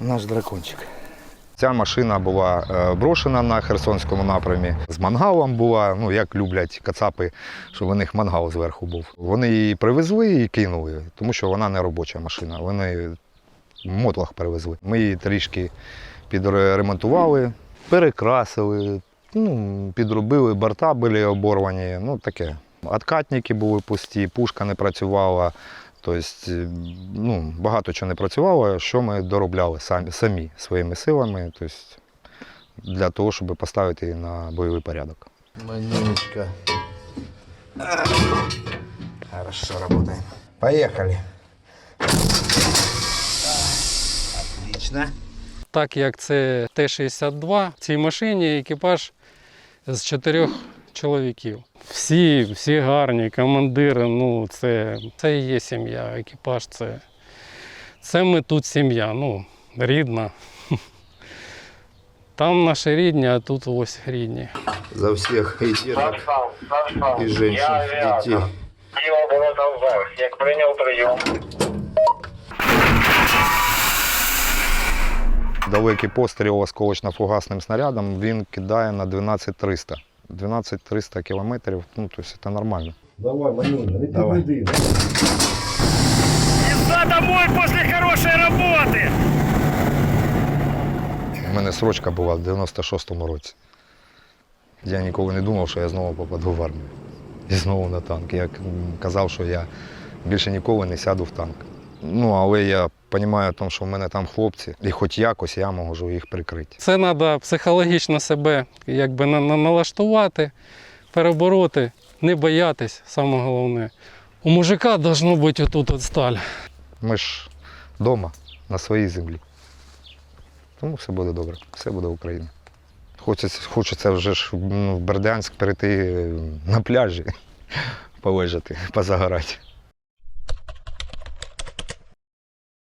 Наш дракончик. Ця машина була е, брошена на Херсонському напрямі. З мангалом була, ну як люблять кацапи, щоб у них мангал зверху був. Вони її привезли і кинули, тому що вона не робоча машина. Вони в мотлах перевезли. Ми її трішки підремонтували, перекрасили, ну, підробили, борта були оборвані, ну таке. Откатники були пусті, пушка не працювала. Тобто, е, ну, багато чого не працювало, що ми доробляли самі, самі своїми силами, тобто, для того, щоб поставити її на бойовий порядок. Манюнечка. Хорошо работаем. Поехали. Отлично. Так як це Т-62, в цій машині екіпаж з чотирьох чоловіків. Всі, всі гарні, командири, ну це, це і є сім'я, екіпаж це, це ми тут сім'я, ну, рідна. Там наші рідні, а тут ось рідні. За деток, и женщин, Я и детей. авіатор. Тіло було вверх. Як прийняв прийом. Далекий постріл осколочно-фугасним снарядом він кидає на 12300. 12300 кілометрів, ну, тобто це нормально. Давай, Манюня, не Давай. підведи. У мене срочка була в 96-му році. Я ніколи не думав, що я знову попаду в армію. І знову на танк. Я казав, що я більше ніколи не сяду в танк. Ну, але я розумію, що в мене там хлопці, і хоч якось я можу їх прикрити. Це треба психологічно себе якби на- на- налаштувати, перебороти, не боятись, саме головне. У мужика должно бути отут от сталь. Ми ж вдома, на своїй землі. Тому все буде добре, все буде Україна. Хочеться, хочеться вже ж ну, в Бердянськ перейти на пляжі, полежати, позагорати.